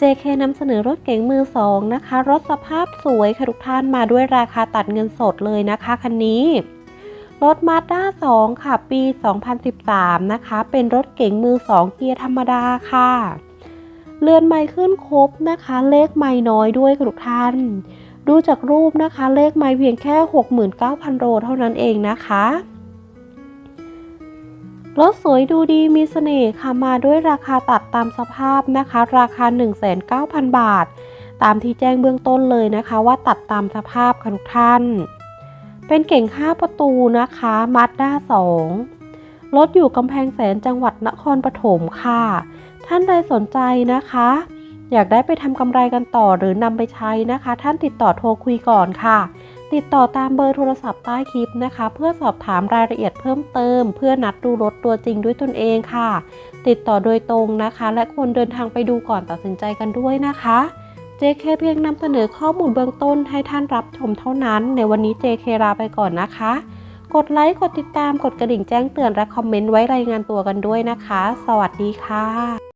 JK นำเสนอรถเก๋งมือสองนะคะ รถสภาพสวยค่ะทุกท่านมาด้วยราคาตัดเงินสดเลยนะคะคันนี้ รถ Mazda 2 ค่ะ ปี 2013 นะคะ เป็นรถเก๋งมือ2เกียร์ธรรมดาค่ะเรือนไม้ขึ้นครบนะคะ เลขไม้น้อยด้วยค่ะทุกท่าน ดูจากรูปนะคะ เลขไม้เพียงแค่ 69,000 โลเท่านั้นเองนะคะ รถสวยดูดีมีเสน่ห์ค่ะมาด้วยราคาตัดตามสภาพนะคะ ราคา 1,900,000 บาท ตามที่แจ้งเบื้องต้นเลยนะคะ ว่าตัดตามสภาพค่ะทุกท่าน เป็นเก่ง5ประตูนะคะมาสด้า2รถอยู่กำแพงแสนจังหวัดนครปฐมค่ะ ท่านใดสนใจนะคะ อยากได้ไปทำกำไรกันต่อหรือนำไปใช้นะคะ ท่านติดต่อโทรคุยก่อนค่ะ ติดต่อตามเบอร์โทรศัพท์ใต้คลิปนะคะ เพื่อสอบถามรายละเอียดเพิ่มเติม เพื่อนัดดูรถตัวจริงด้วยตนเองค่ะ ติดต่อโดยตรงนะคะ และควรเดินทางไปดูก่อนตัดสินใจกันด้วยนะคะ JK เพียงนำเสนอข้อมูลเบื้องต้นให้ท่านรับชมเท่านั้น ในวันนี้ JK ลาไปก่อนนะคะ กดไลค์กดติดตามกดกระดิ่งแจ้งเตือนและคอมเมนต์ไว้รายงานตัวกันด้วยนะคะ สวัสดีค่ะ